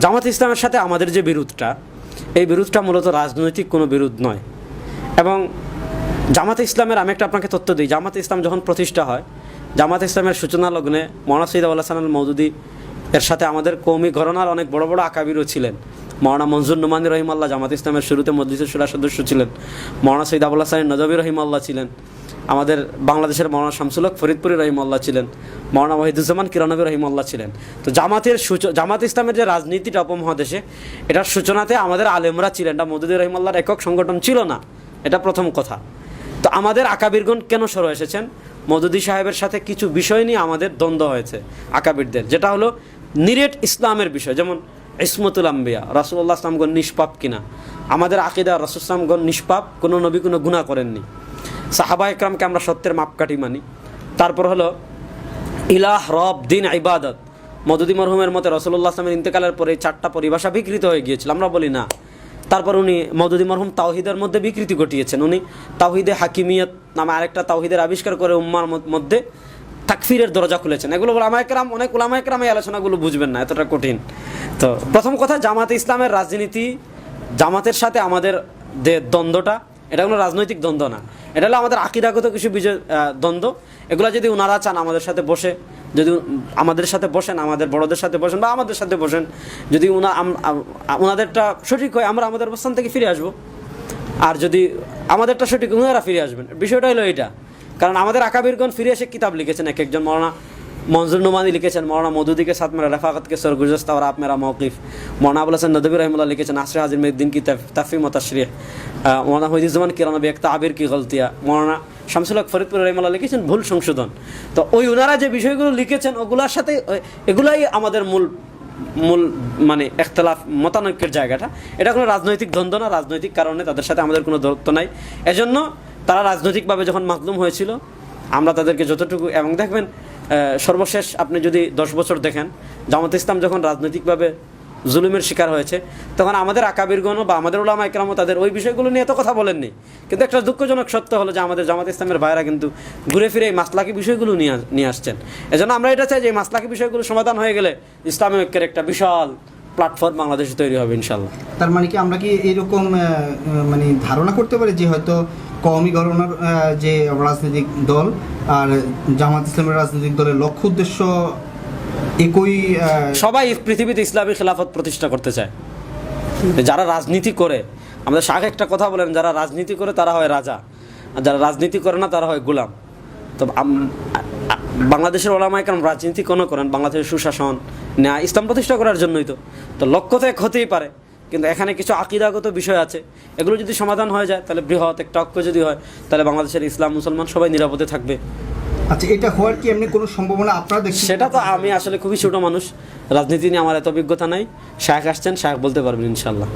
জামাত ইসলামের সাথে আমাদের যে বিরোধটা, এই বিরোধটা মূলত রাজনৈতিক কোনো বিরোধ নয়। এবং জামাত ইসলামের, আমি একটা আপনাকে তথ্য দিই, জামাত ইসলাম যখন প্রতিষ্ঠা হয়, জামাত ইসলামের সূচনা লগ্নে মৌলানা সৈদ আল্লাহ সালাল মৌদুদি এর সাথে আমাদের কৌমি ঘরনার অনেক বড় বড় আকাবিরও ছিলেন। মৌলানা মঞ্জুর নুমানি রহিমাল্লাহ জামাত ইসলামের শুরুতে মজলিসের সুরা সদস্য ছিলেন। মৌলানা সৈদ আবুল্লাহ সাহেব নজবী রহিমাল্লাহ ছিলেন। আমাদের বাংলাদেশের মৌলানা শামসুলক ফরিদপুরি রহিমাল্লাহ ছিলেন। মৌলানা ওয়াহিদুজ্জামান কিরানবী রহিমাল্লাহ ছিলেন। তো জামাতের সূচ জামাত ইসলামের যে রাজনীতিটা উপমহাদেশে, এটার সূচনাতে আমাদের আলেমরা ছিলেন। এটা মদুদি রহিমাল্লাহর একক সংগঠন ছিল না। এটা প্রথম কথা। তো আমাদের আকাবিরগণ কেন সরে এসেছেন? মদুদি সাহেবের সাথে কিছু বিষয় নিয়ে আমাদের দ্বন্দ্ব হয়েছে আকাবিরদের। যেটা হলো নিরেট ইসলামের বিষয়। যেমন ইসমতুল আম্বিয়া রাসুল্লাহ ইসলামগণ নিষ্পাপ কিনা। আমাদের আকিদা রাসুল ইসলামগণ নিষ্পাপ, কোনো নবী কোনো গুণা করেননি। সাহাবা একরামকে আমরা সত্যের মাপকাঠি মানি। তারপর হলো ইলাহ রব, দিন ইবাদত। মদুদি মরহুমের মতে রসুল্লাহ আসলামের ইন্তেকালের পরে চারটা পরিভাষা বিকৃত হয়ে গিয়েছিল, আমরা বলি না। তারপর উনি মদুদি মরহুম তাওহিদের মধ্যে বিকৃতি ঘটিয়েছেন। উনি তাওহিদে হাকিমিয়ত নামে আরেকটা তাওহিদের আবিষ্কার করে উম্মার মধ্যে তাকফিরের দরজা খুলেছেন। এগুলো ওলামায়করাম অনেক ওলামায়করাম এই আলোচনাগুলো বুঝবেন না, এতটা কঠিন। তো প্রথম কথা, জামাতে ইসলামের রাজনীতি, জামাতের সাথে আমাদের যে দ্বন্দ্বটা এটা কোনো রাজনৈতিক দ্বন্দ্ব না। এটা হলো আমাদের আকিদাগত কিছু বিজয় দ্বন্দ্ব। এগুলো যদি ওনারা চান আমাদের সাথে বসে, যদি আমাদের সাথে বসেন, আমাদের বড়দের সাথে বসেন বা আমাদের সাথে বসেন, যদি ওনাদেরটা সঠিক হয়, আমরা আমাদের অবস্থান থেকে ফিরে আসব। আর যদি আমাদেরটা সঠিক ওনারা ফিরে আসবেন। বিষয়টা হলো এটা কারণ আমাদের আকাবিরগণ ফিরে এসে কিতাব লিখেছেন, এক একজন মৌলানা মঞ্জুর নুমানি লিখেছেন, মৌলানা মধুদিকে সাত মেরা রেফাকতকে সরগুজস্ত আর আপ মৌকিফ মৌলানা আবুল হাসান নদবী রহমুল্লাহ লিখেছেন আশরে হাজির মেদিন কি তাফিম তশরিহ। মৌলানা হইদুজ্জামান কিরানবী একটা আবির কি গলতিয়া মৌলানা শামসুলক ফরিদপুর রহিমাল্লাহ লিখেছেন, ভুল সংশোধন। তো ওই ওনারা যে বিষয়গুলো লিখেছেন, ওগুলোর সাথে এগুলাই আমাদের মূল মূল মানে একতলাফ মতানৈক্যের জায়গাটা। এটা কোনো রাজনৈতিক দ্বন্দ্ব না, রাজনৈতিক কারণে তাদের সাথে আমাদের কোনো দূরত্ব নাই। এজন্য তারা রাজনৈতিকভাবে যখন মাতলুম হয়েছিল, আমরা তাদেরকে যতটুকু, এবং দেখবেন সর্বশেষ আপনি যদি দশ বছর দেখেন, জামাত ইসলাম যখন রাজনৈতিকভাবে জুলুমের শিকার হয়েছে। তখন আমাদের আকাবিরগণ বা আমাদের ওলামা একরামও তাদের ওই বিষয়গুলো নিয়ে এত কথা বলেননি। কিন্তু একটা দুঃখজনক সত্য হলো যে আমাদের জামাত ইসলামের ভাইরা কিন্তু ঘুরে ফিরে এই মাসলাকি বিষয়গুলো নিয়ে নিয়ে আসছেন। এজন্য আমরা এটা চাই যে মাসলাকি বিষয়গুলো সমাধান হয়ে গেলে ইসলামী ঐক্যের একটা বিশাল প্ল্যাটফর্ম বাংলাদেশে তৈরি হবে ইনশাল্লাহ তার মানে কি আমরা কি এরকম মানে ধারণা করতে পারি যে হয়তো কওমি গণনার যে রাজনৈতিক দল আর জামাত ইসলামের রাজনৈতিক দলের লক্ষ্য উদ্দেশ্য একই সবাই পৃথিবীতে ইসলামী খেলাফত প্রতিষ্ঠা করতে চায়। যারা রাজনীতি করে, আমাদের শাহ একটা কথা বলেন, যারা রাজনীতি করে তারা হয় রাজা, আর যারা রাজনীতি করে না তারা হয় গোলাম। তো বাংলাদেশের ওলামায় কেন রাজনীতি কোনো করেন, বাংলাদেশের সুশাসন, ন্যায়, ইসলাম প্রতিষ্ঠা করার জন্যই তো। তো লক্ষ্য তো এক হতেই পারে, কিন্তু এখানে কিছু আকিদাগত বিষয় আছে। এগুলো যদি সমাধান হয়ে যায়, তাহলে বৃহৎ একটা ঐক্য যদি হয়, তাহলে বাংলাদেশের ইসলাম মুসলমান সবাই নিরাপদে থাকবে। আচ্ছা এটা হওয়ার কি এমনি কোনো সম্ভাবনা আপনারা দেখছেন? সেটা তো আমি আসলে খুবই ছোট মানুষ। রাজনীতি নিয়ে আমার এত অভিজ্ঞতা নাই। শাহ আসছেন শাহ বলতে পারবেন ইনশাল্লাহ।